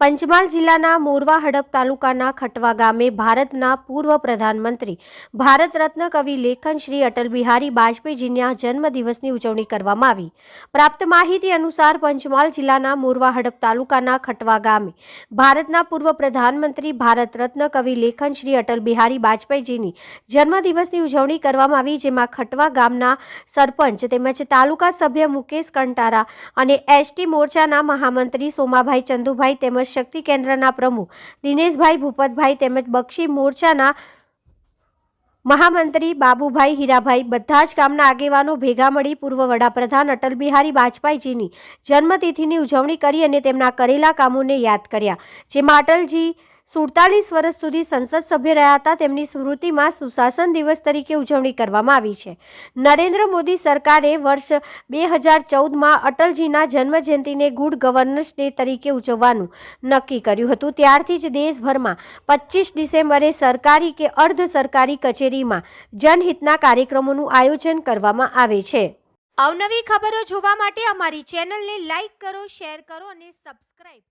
પંચમહાલ જિલ્લાના મોરવા હડપ તાલુકાના ખટવા ગામે ભારતના પૂર્વ પ્રધાનમંત્રી ભારત રત્ન કવિ લેખન શ્રી અટલ બિહારી વાજપેયીજીના જન્મદિવસની ઉજવણી કરવામાં આવી. પ્રાપ્ત માહિતી અનુસાર પંચમહાલ જિલ્લાના મોરવા હડપ તાલુકાના ખટવા ગામે ભારતના પૂર્વ પ્રધાનમંત્રી ભારત રત્ન કવિ લેખન શ્રી અટલ બિહારી વાજપેયીજીની જન્મદિવસની ઉજવણી કરવામાં આવી, જેમાં ખટવા ગામના સરપંચ તેમજ તાલુકા સભ્ય મુકેશ કંટારા અને એસટી મોરચાના મહામંત્રી સોમાભાઈ ચંદુભાઈ તેમજ શક્તિ કેન્દ્રના પ્રમુખ દિનેશભાઈ ભૂપતભાઈ તેમજ બક્ષી મોરચાના મહામંત્રી બાબુભાઈ હીરાભાઈ બધા જ ગામના આગેવાનો ભેગા મળી પૂર્વ વડાપ્રધાન અટલ બિહારી વાજપેયીજીની જન્મતિથિની ઉજવણી કરી અને તેમના કરેલા કામોને યાદ કર્યા. જેમાં અટલજી સુડતાલીસ વર્ષ સુધી સંસદ સભ્ય રહ્યા હતા, તેમની સ્મૃતિમાં સુશાસન દિવસ તરીકે ઉજવણી કરવામાં આવી છે. નરેન્દ્ર મોદી સરકારે વર્ષ બે હજાર ચૌદમાં અટલજીના જન્મજયંતિને ગુડ ગવર્નન્સ ડે તરીકે ઉજવવાનું નક્કી કર્યું હતું. ત્યારથી જ દેશભરમાં પચીસ ડિસેમ્બરે સરકારી કે અર્ધ સરકારી કચેરીમાં જનહિતના કાર્યક્રમોનું આયોજન કરવામાં આવે છે. અવનવી ખબરો જોવા માટે અમારી ચેનલને લાઇક કરો, શેર કરો અને સબસ્ક્રાઇબ